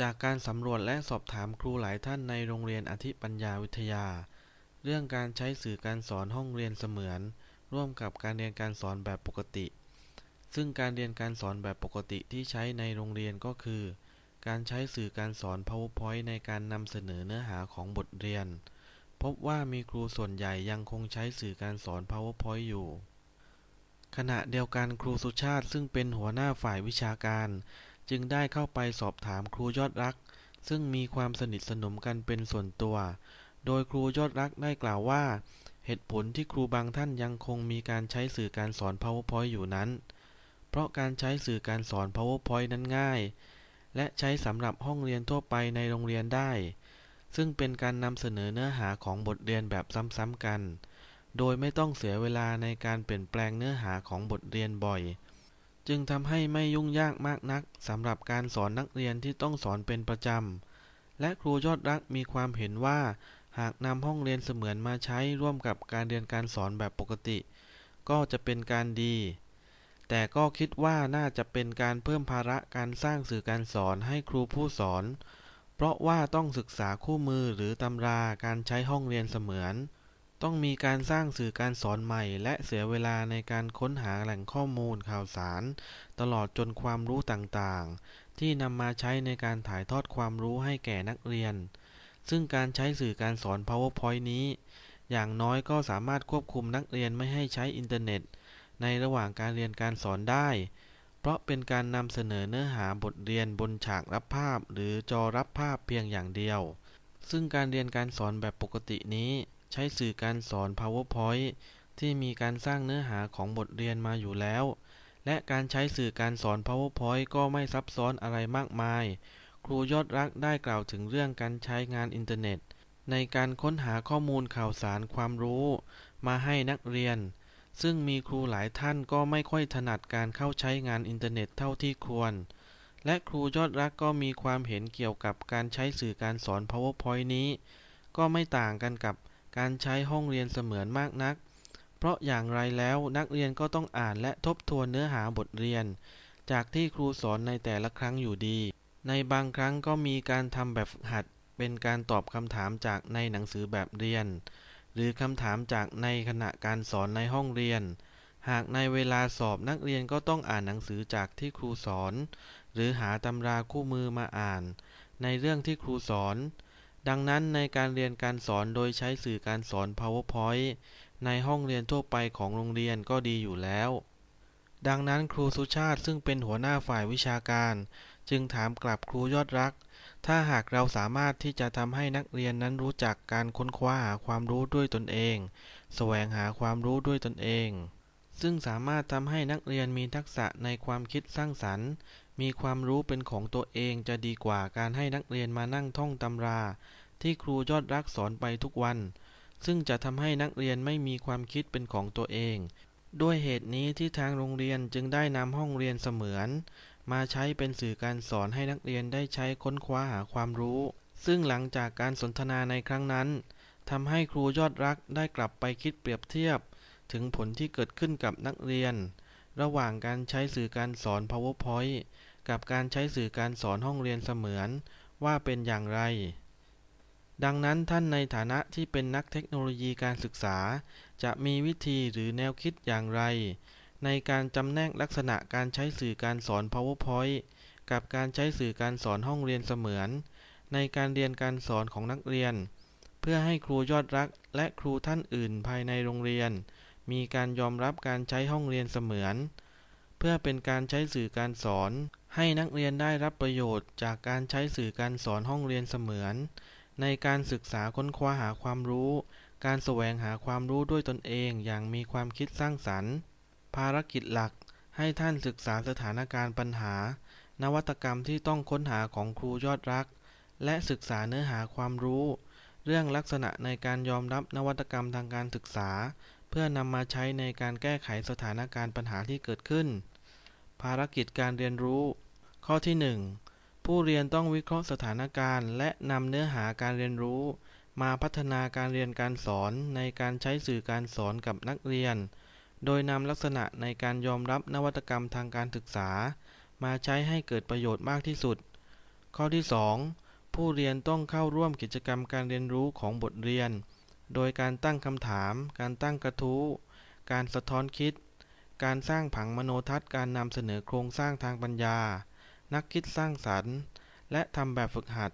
จากการสำรวจและสอบถามครูหลายท่านในโรงเรียนอธิปัญญาวิทยา เรื่องการใช้สื่อการสอนห้องเรียนเสมือน ร่วมกับการเรียนการสอนแบบปกติ ซึ่งการเรียนการสอนแบบปกติที่ใช้ในโรงเรียนก็คือ การใช้สื่อการสอน powerpoint ในการนำเสนอเนื้อหาของบทเรียน พบว่ามีครูส่วนใหญ่ยังคงใช้สื่อการสอน powerpoint อยู่ ขณะเดียวกันครูสุชาติซึ่งเป็นหัวหน้าฝ่ายวิชาการ จึงได้เข้าไปสอบถามครูยอดรัก ซึ่งมีความสนิทสนมกันเป็นส่วนตัว โดยครูยอดรักได้กล่าวว่า เหตุผลที่ครูบางท่านยังคงมีการใช้สื่อการสอน powerpoint อยู่นั้น เพราะการใช้สื่อการสอน powerpoint นั้นง่าย และใช้สำหรับห้องเรียนทั่วไปในโรงเรียนได้ ซึ่งเป็นการนำเสนอเนื้อหาของบทเรียนแบบซ้ำๆกัน โดยไม่ต้องเสียเวลาในการเปลี่ยนแปลงเนื้อหาของบทเรียนบ่อย จึงทำให้ไม่ยุ่งยากมากนักสำหรับการสอนนักเรียนที่ต้องสอนเป็นประจำ และครูยอดรักมีความเห็นว่า หากนำห้องเรียนเสมือนมาใช้ร่วมกับการเรียนการสอนแบบปกติ ก็จะเป็นการดี แต่ก็คิดว่าน่าจะเป็นการเพิ่มภาระการสร้างสื่อการสอนให้ครูผู้สอน เพราะว่าต้องศึกษาคู่มือหรือตำราการใช้ห้องเรียนเสมือน ต้องมีการสร้างสื่อการสอนใหม่ และเสียเวลาในการค้นหาแหล่งข้อมูลข่าวสาร ตลอดจนความรู้ต่างๆ ที่นำมาใช้ในการถ่ายทอดความรู้ให้แก่นักเรียน ซึ่งการใช้สื่อการสอน powerpoint นี้ อย่างน้อยก็สามารถควบคุมนักเรียนไม่ให้ใช้อินเทอร์เน็ต ในระหว่างการเรียนการสอนได้ เพราะเป็นการนำเสนอเนื้อหาบทเรียนบนฉากรับภาพ หรือจอรับภาพเพียงอย่างเดียว ซึ่งการเรียนการสอนแบบปกตินี้ ใช้สื่อการสอน powerpoint ที่มีการสร้างเนื้อหาของบทเรียนมาอยู่แล้ว และการใช้สื่อการสอน powerpoint ก็ไม่ซับซ้อนอะไรมากมาย ครูยอดรักได้กล่าวถึงเรื่องการใช้งานอินเทอร์เน็ต ในการค้นหาข้อมูลข่าวสารความรู้ มาให้นักเรียน ซึ่งมีครูหลายท่านก็ไม่ค่อยถนัดการเข้าใช้งานอินเทอร์เน็ตเท่าที่ควร และครูยอดรักก็มีความเห็นเกี่ยวกับการใช้สื่อการสอน powerpoint นี้ ก็ไม่ต่างกันกับ การใช้ห้องเรียนเสมือนมากนัก เพราะอย่างไรแล้วนักเรียนก็ต้องอ่านและทบทวนเนื้อหาบทเรียน จากที่ครูสอนในแต่ละครั้งอยู่ดี ในบางครั้งก็มีการทำแบบฝึกหัด เป็นการตอบคำถามจากในหนังสือแบบเรียน หรือคำถามจากในขณะการสอนในห้องเรียน หากในเวลาสอบนักเรียนก็ต้องอ่านหนังสือจากที่ครูสอน หรือหาตำราคู่มือมาอ่าน ในเรื่องที่ครูสอน ดังนั้นในการเรียนการสอนโดยใช้สื่อการสอน powerpoint ในห้องเรียนทั่วไปของโรงเรียนก็ดีอยู่แล้ว ดังนั้นครูสุชาติซึ่งเป็นหัวหน้าฝ่ายวิชาการ จึงถามกลับครูยอดรัก ถ้าหากเราสามารถที่จะทำให้นักเรียนนั้นรู้จักการค้นคว้าหาความรู้ด้วยตนเอง แสวงหาความรู้ด้วยตนเอง ซึ่งสามารถทำให้นักเรียนมีทักษะในความคิดสร้างสรรค์มีความรู้เป็นของตัวเองจะดีกว่าการให้นักเรียนมานั่งท่องตำรา ที่ครูยอดรักสอนไปทุกวัน ซึ่งจะทำให้นักเรียนไม่มีความคิดเป็นของตัวเอง ด้วยเหตุนี้ที่ทางโรงเรียนจึงได้นำห้องเรียนเสมือน มาใช้เป็นสื่อการสอนให้นักเรียนได้ใช้ค้นคว้าหาความรู้ ซึ่งหลังจากการสนทนาในครั้งนั้นทำให้ครูยอดรักได้กลับไปคิดเปรียบเทียบ ถึงผลที่เกิดขึ้นกับนักเรียน ระหว่างการใช้สื่อการสอน powerpoint กับการใช้สื่อการสอนห้องเรียนเสมือนว่าเป็นอย่างไร ดังนั้นท่านในฐานะที่เป็นนักเทคโนโลยีการศึกษา จะมีวิธีหรือแนวคิดอย่างไร ในการจำแนกลักษณะการใช้สื่อการสอน powerpoint กับการใช้สื่อการสอนห้องเรียนเสมือน ในการเรียนการสอนของนักเรียน เพื่อให้ครูยอดรักและครูท่านอื่นภายในโรงเรียน มีการยอมรับการใช้ห้องเรียนเสมือน เพื่อเป็นการใช้สื่อการสอน ให้นักเรียนได้รับประโยชน์จากการใช้สื่อการสอนห้องเรียนเสมือน ในการศึกษาค้นคว้าหาความรู้ การแสวงหาความรู้ด้วยตนเองอย่างมีความคิดสร้างสรรค์ ภารกิจหลักให้ท่านศึกษาสถานการณ์ปัญหา นวัตกรรมที่ต้องค้นหาของครูยอดรัก และศึกษาเนื้อหาความรู้ เรื่องลักษณะในการยอมรับนวัตกรรมทางการศึกษา เพื่อนำมาใช้ในการแก้ไขสถานการณ์ปัญหาที่เกิดขึ้น ภารกิจการเรียนรู้ ข้อที่ 1 ผู้เรียนต้องวิเคราะห์สถานการณ์ และนำเนื้อหาการเรียนรู้ มาพัฒนาการเรียนการสอนในการใช้สื่อการสอนกับนักเรียน โดยนำลักษณะในการยอมรับนวัตกรรมทางการศึกษา มาใช้ให้เกิดประโยชน์มากที่สุด ข้อที่สองผู้เรียนต้องเข้าร่วมกิจกรรมการเรียนรู้ของบทเรียน โดยการตั้งคำถาม การตั้งกระทู้ การสะท้อนคิด การสร้างผังมโนทัศน์ การนำเสนอโครงสร้างทางปัญญา นักคิดสร้างสรรค์ และทำแบบฝึกหัด